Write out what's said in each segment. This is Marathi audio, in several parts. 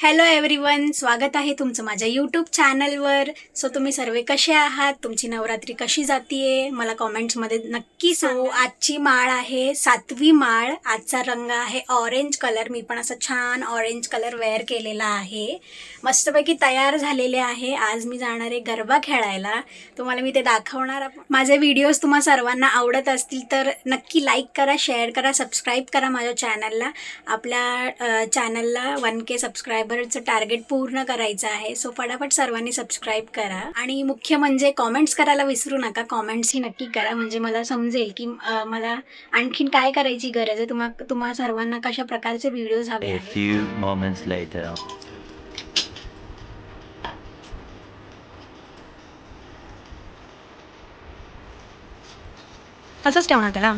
हॅलो एव्हरीवन स्वागत आहे तुमचं माझ्या यूट्यूब चॅनलवर सो तुम्ही सर्व कसे आहात? तुमची नवरात्री कशी जातीये? मला कॉमेंट्समध्ये नक्की सो आजची माळ आहे सातवी माळ. आजचा रंग आहे ऑरेंज कलर मी पण असं छान ऑरेंज कलर वेअर केलेला आहे. मस्तपैकी तयार झालेले आहे. आज मी जाणार आहे गरबा खेळायला. तुम्हाला मी ते दाखवणार. माझे व्हिडिओज तुम्हा सर्वांना आवडत असतील तर नक्की लाईक करा शेअर करा सबस्क्राईब करा माझ्या चॅनलला आपल्या चॅनलला वन के सबस्क्रायबरचं टार्गेट पूर्ण करायचं आहे. सो फटाफट सर्वांनी सबस्क्राईब करा. आणि मुख्य म्हणजे कॉमेंट्स करायला विसरू नका. कॉमेंट्सही नक्की करा. म्हणजे मला समजेल की मला आणखीन काय करायची गरज आहे? तुम्हा तुम्हा सर्वांना कशा प्रकारचे व्हिडिओज हवे A आहेत? few moments later. असंच ठेवणार त्याला.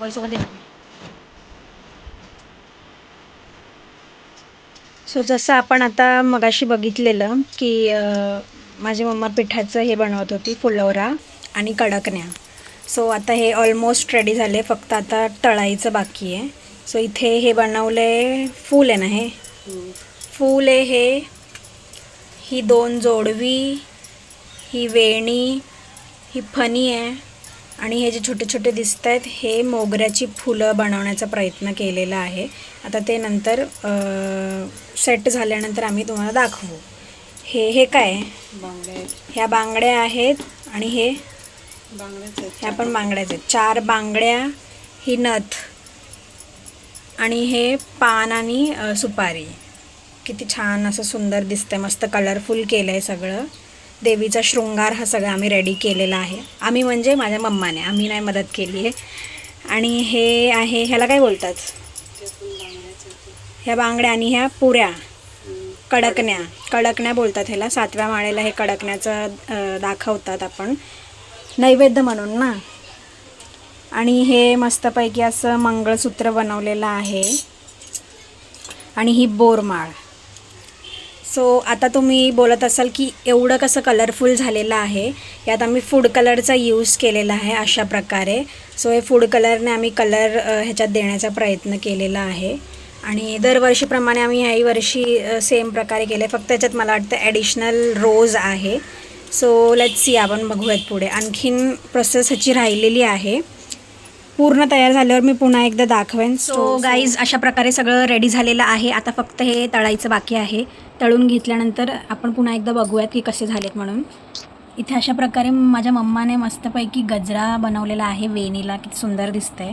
वॉइस दे सो जसं आपण आता मगाशी बघितलेलं की माझी मम्मा पिठाचं हे बनवत होती फुलवरा आणि कडकण्या. सो आता हे ऑलमोस्ट रेडी झाले फक्त आता तळायचं बाकी आहे. सो इथे हे बनवलं आहे फूल आहे ना हे? फूल आहे हे. ही दोन जोडवी ही वेणी ही फणी आहे. आणि हे जे छोटे छोटे दिसत आहेत हे मोगऱ्याची फुलं बनवण्याचा प्रयत्न केलेला आहे. आता ते नंतर सेट झाल्यानंतर आम्ही तुम्हाला दाखवू. हे हे काय? बांगड्या ह्या बांगड्या आहेत आणि हे ह्या पण बांगड्याच आहेत. चार बांगड्या ही नथ आणि हे पान आणि सुपारी. किती छान असं सुंदर दिसतंय. मस्त कलरफुल केलं आहे सगळं. देवीचा शृंगार हा सगळा आम्ही रेडी केलेला आहे. आम्ही म्हणजे माझ्या मम्माने आम्ही नाही मदत केली आहे. आणि हे आहे ह्याला काय बोलतात? ह्या बांगड्या आणि ह्या पुऱ्या. कडकण्या. कडकण्या बोलतात ह्याला. सातव्या माळेला हे कडकण्याचं दाखवतात आपण. नैवेद्य म्हणून ना. आणि हे मस्तपैकी असं मंगळसूत्र बनवलेलं आहे. आणि ही बोरमाळ. सो आता तुम्ही बोलत असाल की एवढं कसं कलरफुल झालेलं आहे यात आम्ही फूड कलरचा यूज केलेला आहे अशा प्रकारे. सो हे फूड कलरने आम्ही कलर ह्याच्यात देण्याचा प्रयत्न केलेला आहे. आणि दरवर्षीप्रमाणे आम्ही ह्याही वर्षी सेम प्रकारे केले. फक्त याच्यात मला वाटतं ॲडिशनल रोज आहे. सो लेट सी आपण बघूयात पुढे. आणखीन प्रोसेस ह्याची राहिलेली आहे. पूर्ण तयार झाल्यावर मी पुन्हा एकदा दाखवेन. सो गाईज अशा प्रकारे सगळं रेडी झालेलं आहे. आता फक्त हे तळायचं बाकी आहे. तळून घेतल्यानंतर आपण पुन्हा एकदा बघूयात की कसे झालेत म्हणून. इथे अशा प्रकारे माझ्या मम्माने मस्तपैकी गजरा बनवलेला आहे. वेणीला किती सुंदर दिसतंय.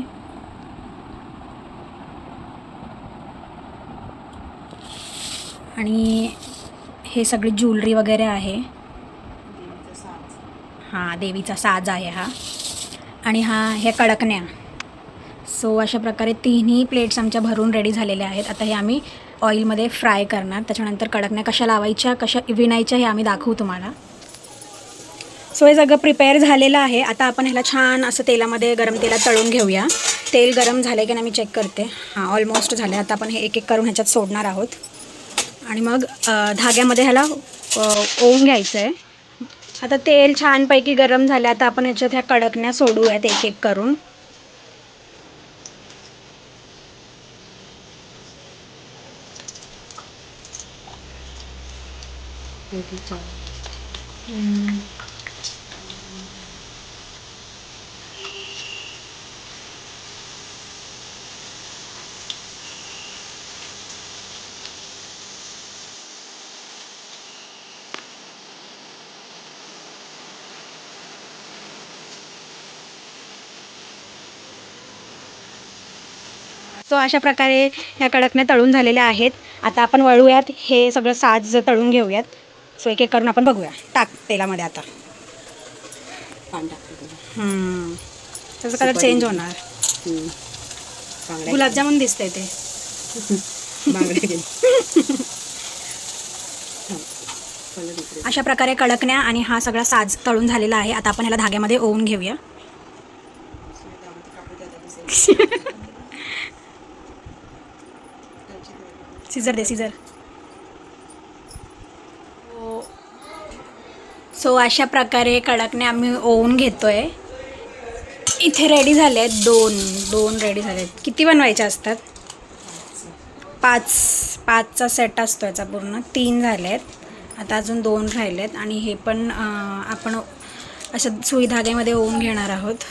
आणि हे सगळी ज्वेलरी वगैरे आहे. हां देवीचा साज आहे हा. आणि हा ह्या कडकण्या. सो अशा प्रकारे तिन्ही प्लेट्स आमच्या भरून रेडी झालेल्या आहेत. आता हे आम्ही ऑइलमध्ये फ्राय करणार. त्याच्यानंतर कडकण्या कशा लावायच्या कशा विणायच्या हे आम्ही दाखवू तुम्हाला. सो हे सगळं प्रिपेअर झालेलं आहे. आता आपण ह्याला छान असं तेलामध्ये गरम तेलात तळून घेऊया. तेल गरम झालं की नाही मी चेक करते. हां ऑलमोस्ट झालं आता आपण हे एक एक करून ह्याच्यात सोडणार आहोत. आणि मग धाग्यामध्ये ह्याला ओवून घ्यायचं आहे आता तेल छानपैकी गरम झालं आता आपण ह्याच्यात ह्या कडकण्या सोडूयात एक एक करून. सो अशा प्रकारे ह्या कडकण्या तळून झालेल्या आहेत. आता आपण वळूयात. हे सगळं साज तळून घेऊयात. सो एक एक करून आपण बघूया. टाक तेलामध्ये आता. पान. त्याचं कलर चेंज होणार. गुलाबजामुन दिसतंय ते. अशा प्रकारे कडकण्या आणि हा सगळा साज तळून झालेला आहे. आता आपण ह्याला धाग्यामध्ये ओवून घेऊया. सीझर दे सिझर. हो. सो अशा प्रकारे कडकने आम्ही ओवून आहे इथे रेडी झाले आहेत दोन दोन रेडी झाले आहेत किती बनवायचे असतात? पाच पाचचा सेट असतो याचा पूर्ण. तीन झाले आहेत आता अजून दोन राहिले आहेत आणि हे पण आपण असं सुई धाग्यामध्ये ओवून घेणार आहोत.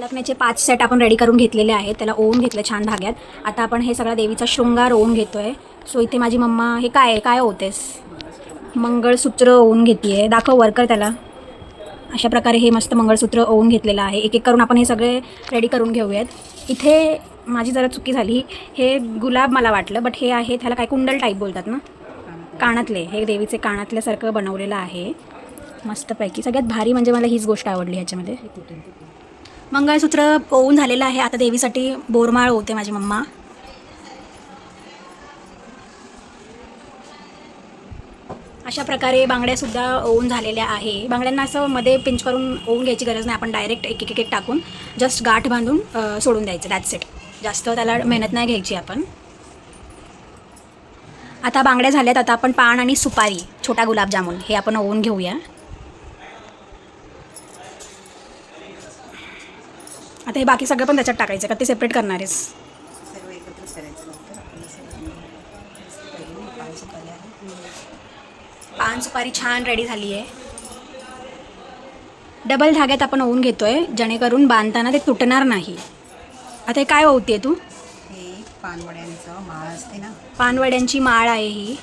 कडकण्याचे पाच सेट आपण रेडी करून घेतलेले आहेत. त्याला ओवून घेतलं छान धाग्यात आता आपण हे सगळा देवीचा शृंगार ओवून घेतोय. सो इथे माझी मम्मा हे काय आहे? काय होतेस मंगळसूत्र ओवून घेते दाखव वर्कर त्याला. अशा प्रकारे हे मस्त मंगळसूत्र ओवून घेतलेलं आहे. एक एक करून आपण हे सगळे रेडी करून घेऊयात. इथे माझी जरा चुकी झाली. हे गुलाब मला वाटलं बट हे आहे त्याला काय कुंडल टाईप बोलतात ना? कानातले. हे देवीचे कानातल्यासारखं बनवलेलं आहे. मस्तपैकी सगळ्यात भारी म्हणजे मला हीच गोष्ट आवडली ह्याच्यामध्ये. मंगळसूत्र ओवून झालेलं आहे. आता देवीसाठी बोरमाळ होते माझी मम्मा. अशा प्रकारे बांगड्यासुद्धा ओवून झालेल्या आहे. बांगड्यांना असं मध्ये पिंच करून ओवून घ्यायची गरज नाही. आपण डायरेक्ट एक एक एक टाकून जस्ट गाठ बांधून सोडून द्यायचं. दॅट्स इट जास्त त्याला मेहनत नाही घ्यायची आपण. आता बांगड्या झाल्यात. आता आपण पान आणि सुपारी छोटा गुलाबजामुन हे आपण ओवून घेऊया. आता हे बाकी सगळं पण त्याच्यात टाकायचं का ते सेपरेट करणार आहेस? पान सुपारी छान रेडी झाली आहे. डबल धाग्यात आपण ओवून घेतोय जेणेकरून बांधताना ते तुटणार नाही. आता हे काय ओवते तू? हे पानवड्यांचं माळ असते ना. पानवड्यांची माळ आहे ही.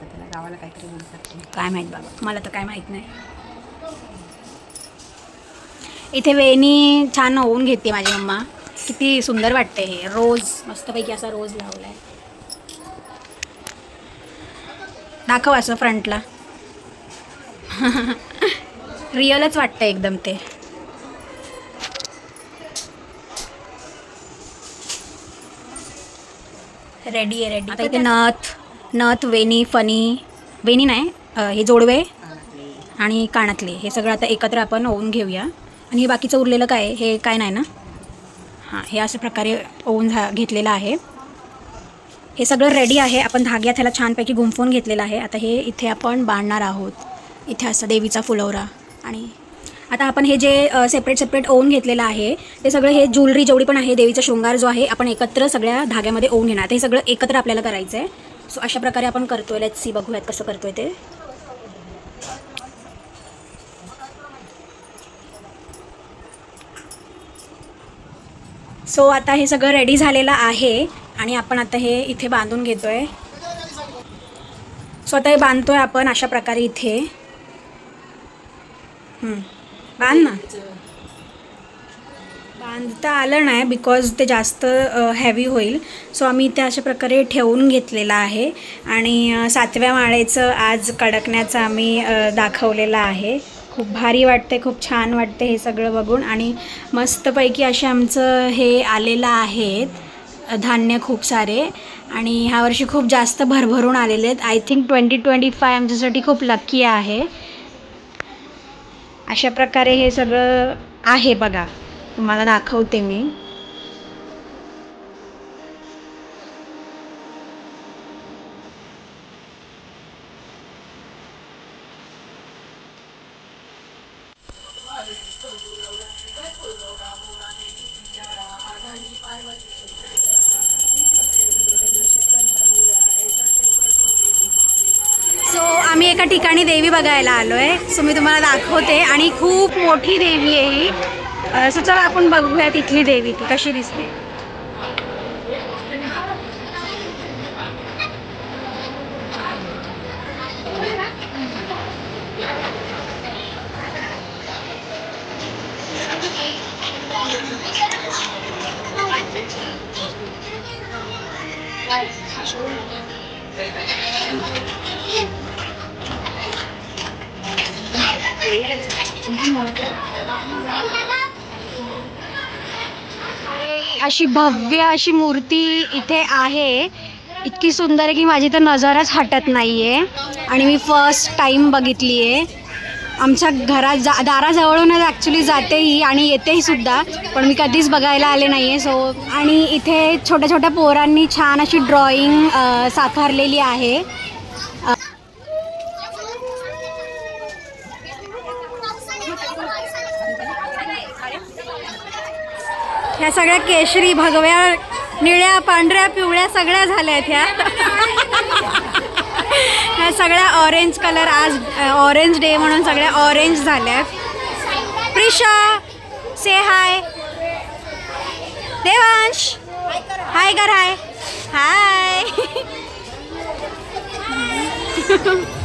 त्याला गावाला काहीतरी. काय माहीत बाबा मला तर काय माहीत नाही. इथे वेणी छान ओवून घेते माझी मम्मा. किती सुंदर वाटते हे. रोज मस्तपैकी असा रोज लावलाय. दाखव असं फ्रंटला. रिअलच वाटतं एकदम ते. रेडी आहे रेडी आता इथे नथ नथ वेणी फणी. वेणी नाही हे जोडवे आणि कानातले. हे सगळं आता एकत्र आपण ओवून घेऊया. आणि हे बाकीचं उरलेलं काय हे काय नाही ना? हां हे अशा प्रकारे ओवून झा घेतलेलं आहे. हे सगळं रेडी आहे. आपण धाग्यात ह्याला छानपैकी गुंफून घेतलेलं आहे. आता हे इथे आपण बांधणार आहोत. इथे असं देवीचा फुलवरा आणि आता आपण हे जे सेपरेट सेपरेट ओवून घेतलेलं आहे ते सगळं हे ज्वेलरी जेवढी पण आहे देवीचा शृंगार जो आहे आपण एकत्र सगळ्या धाग्यामध्ये ओवून घेणार. आता हे सगळं एकत्र आपल्याला करायचं आहे सो अशा प्रकारे आपण करतोय. लेट सी बघूयात कसं करतोय ते. सो आता हे सगळं रेडी झालेलं आहे आणि आपण आता हे इथे बांधून घेतो आहे सो आता हे बांधतो आहे आपण अशा प्रकारे इथे. बांध ना. बांधता आलं नाही बिकॉज ते जास्त हॅवी होईल. सो आम्ही इथे अशा प्रकारे ठेवून घेतलेलं आहे. आणि सातव्या माळेचं आज कडकण्याचं आम्ही दाखवलेलं आहे. खूप भारी वाटते खूप छान वाटते हे सगळं बघून. आणि मस्तपैकी असे आमचं हे आलेलं आहेत धान्य खूप सारे. आणि ह्या वर्षी खूप जास्त भरभरून आलेले आहेत. I think twenty twenty five आमच्यासाठी खूप लक्की आहे. अशा प्रकारे हे सगळं आहे बघा. तुम्हाला दाखवते मी सो आम्ही एका ठिकाणी देवी बघायला आलो आहे सो मी तुम्हाला दाखवते. आणि खूप मोठी देवी आहे ही. सो चला आपण बघूया तिथली देवी ती कशी दिसते. अशी भव्य अशी मूर्ती इथे आहे. इतकी सुंदर आहे की माझी तर नजरच हटत नाही आहे आणि मी फर्स्ट टाईम बघितली आहे आमच्या घरात जा दाराजवळूनच ॲक्च्युली जाते ही आणि येतेही सुद्धा पण मी कधीच बघायला आले नाही आहे सो आणि इथे छोट्या छोट्या पोरांनी छान अशी ड्रॉइंग साकारलेली आहे. ह्या सगळ्या केशरी भगव्या निळ्या पांढऱ्या पिवळ्या सगळ्या झाल्या आहेत ह्या. ह्या सगळ्या ऑरेंज कलर आज ऑरेंज डे म्हणून सगळ्या ऑरेंज झाल्या प्रिशा से हाय देवांश. हाय कर हाय हाय